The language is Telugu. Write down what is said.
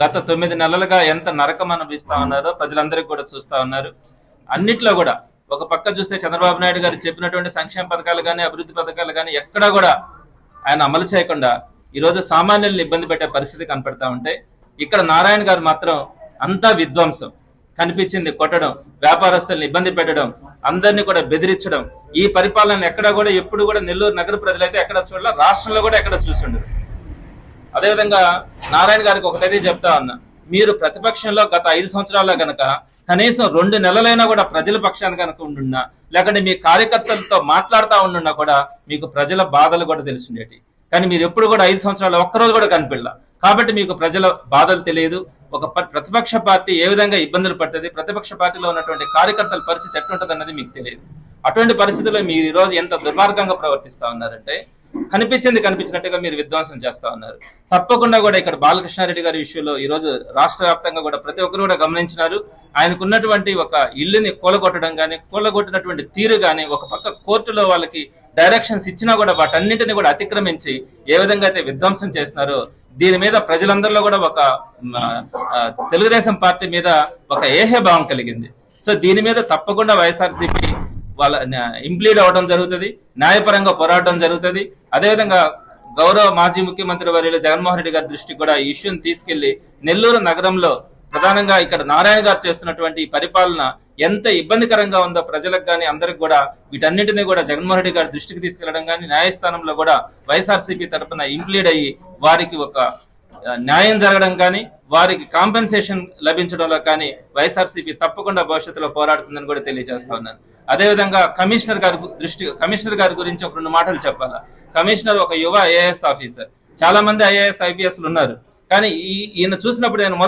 గత తొమ్మిది నెలలుగా ఎంత నరకం అనిపిస్తా ఉన్నారో ప్రజలందరికీ కూడా చూస్తా ఉన్నారు. అన్నిట్లో కూడా ఒక పక్క చూస్తే చంద్రబాబు నాయుడు గారు చెప్పినటువంటి సంక్షేమ పథకాలు కానీ అభివృద్ధి పథకాలు కానీ ఎక్కడా కూడా ఆయన అమలు చేయకుండా ఈ రోజు సామాన్యులను ఇబ్బంది పెట్టే పరిస్థితి కనపడతా ఉంటాయి ఇక్కడ నారాయణ గారు మాత్రం అంతా విధ్వంసం. కనిపించింది కొట్టడం వ్యాపారస్తుల్ని ఇబ్బంది పెట్టడం అందరినీ కూడా బెదిరించడం. ఈ పరిపాలన ఎక్కడ కూడా ఎప్పుడు కూడా నెల్లూరు నగర ప్రజలైతే ఎక్కడ చూడాల రాష్ట్రంలో కూడా ఎక్కడ చూసిండరు అదేవిధంగా నారాయణ గారికి ఒకటైతే చెప్తా ఉన్నా. మీరు ప్రతిపక్షంలో గత ఐదు సంవత్సరాల్లో గనక కనీసం రెండు నెలలైనా కూడా ప్రజల పక్షాన్ని కనుక ఉండున్నా లేకుంటే మీ కార్యకర్తలతో మాట్లాడుతూ ఉండున్నా కూడా మీకు ప్రజల బాధలు కూడా తెలిసిండేటి. కానీ మీరు ఎప్పుడు కూడా ఐదు సంవత్సరాలు ఒక్కరోజు కూడా కనిపించలా. కాబట్టి మీకు ప్రజల బాధలు తెలియదు. ఒక ప్రతిపక్ష పార్టీ ఏ విధంగా ఇబ్బందులు పడుతుంది ప్రతిపక్ష పార్టీలో ఉన్నటువంటి కార్యకర్తల పరిస్థితి ఎట్లుంటుంది అన్నది మీకు తెలియదు. అటువంటి పరిస్థితుల్లో మీరు ఈరోజు రోజు ఎంత దుర్మార్గంగా ప్రవర్తిస్తా ఉన్నారంటే కనిపించింది కనిపించినట్టుగా మీరు విధ్వంసం చేస్తా ఉన్నారు. తప్పకుండా కూడా ఇక్కడ బాలకృష్ణారెడ్డి గారి విషయంలో ఈ రోజు రాష్ట్ర వ్యాప్తంగా కూడా ప్రతి ఒక్కరు కూడా గమనించినారు. ఆయనకున్నటువంటి ఒక ఇల్లుని కూలగొట్టడం కానీ కూలగొట్టినటువంటి తీరు కానీ ఒక పక్క కోర్టులో వాళ్ళకి డైరెక్షన్స్ ఇచ్చినా కూడా వాటన్నిటిని కూడా అతిక్రమించి ఏ విధంగా అయితే విధ్వంసం చేస్తున్నారో దీని మీద ప్రజలందరిలో కూడా ఒక తెలుగుదేశం పార్టీ మీద ఒక ఏహే భావం కలిగింది. సో దీని మీద తప్పకుండా వైఎస్ఆర్సీపీ వాళ్ళ ఇంప్లీడ్ అవ్వడం జరుగుతుంది న్యాయపరంగా పోరాటం జరుగుతుంది. అదేవిధంగా గౌరవ మాజీ ముఖ్యమంత్రి వర్యులు జగన్మోహన్ రెడ్డి గారి దృష్టికి కూడా ఈ ఇష్యూని తీసుకెళ్ళి నెల్లూరు నగరంలో ప్రధానంగా ఇక్కడ నారాయణ గారు చేస్తున్నటువంటి పరిపాలన ఎంత ఇబ్బందికరంగా ఉందో ప్రజలకు కానీ అందరికి కూడా వీటన్నిటిని కూడా జగన్మోహన్ రెడ్డి గారి దృష్టికి తీసుకెళ్ళడం కానీ న్యాయస్థానంలో కూడా వైఎస్ఆర్సీపీ తరఫున ఇంప్లీడ్ అయ్యి వారికి ఒక న్యాయం జరగడం కానీ వారికి కాంపెన్సేషన్ లభించడంలో కానీ వైఎస్ఆర్సీపీ తప్పకుండా భవిష్యత్తులో పోరాడుతుందని కూడా తెలియజేస్తా ఉన్నాను. అదేవిధంగా కమిషనర్ గారి దృష్టి కమిషనర్ గారి గురించి ఒక రెండు మాటలు చెప్పాలా? కమిషనర్ ఒక యువ ఐఏఎస్ ఆఫీసర్. చాలా మంది ఐఏఎస్ ఐపీఎస్లు ఉన్నారు. కానీ ఈ ఈయన చూసినప్పుడు నేను